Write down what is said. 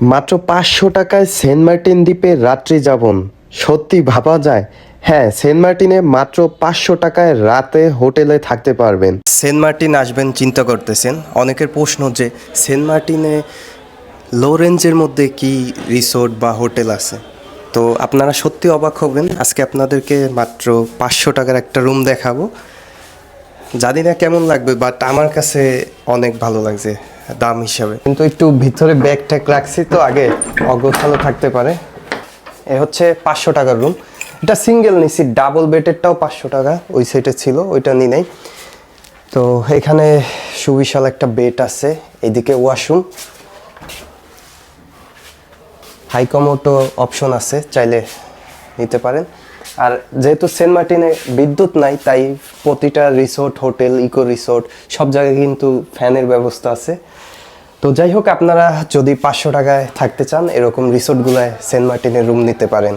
মাত্র পাঁচশো টাকায় সেন্ট মার্টিন দ্বীপে রাত্রি যাপন। সত্যি ভাবা যায়? হ্যাঁ সেন্ট মার্টিনে মাত্র পাঁচশো টাকায় রাতে হোটেলে থাকতে পারবেন। সেন্ট মার্টিন আসবেন চিন্তা করতেছেন। অনেকের প্রশ্ন যে, সেন্ট মার্টিনে লো রেঞ্জের মধ্যে কি রিসোর্ট বা হোটেল আছে? তো আপনারা সত্যি অবাক হবেন। আজকে আপনাদেরকে মাত্র পাঁচশো টাকার একটা রুম দেখাবো। জানি না কেমন লাগবে বাট আমার কাছে অনেক ভালো লাগছে। দাম হিসাবে। কিন্তু একটু ভিতরে ব্যাগ ট্যাগ রাখছি তো, আগে অগোছালো থাকতে পারে। এ হচ্ছে পাঁচশো টাকার রুম এটা সিঙ্গেল নিছি ডাবল বেডেরটাও পাঁচশো টাকা, ওই সাইডে ছিল, ওইটা নি নাই। তো এখানে সুবিশাল একটা বেড আছে, এদিকে ওয়াশরুম হাইকমোটো অপশন আছে, চাইলে নিতে পারেন। আর যেহেতু সেন্ট মার্টিনে বিদ্যুৎ নাই, তাই প্রতিটা রিসোর্ট, হোটেল, ইকো রিসোর্ট, সব জায়গায় কিন্তু ফ্যানের ব্যবস্থা আছে। তো যাই হোক, আপনারা যদি পাঁচশো টাকায় থাকতে চান, এরকম রিসোর্টগুলায় সেন্ট মার্টিনের রুম নিতে পারেন।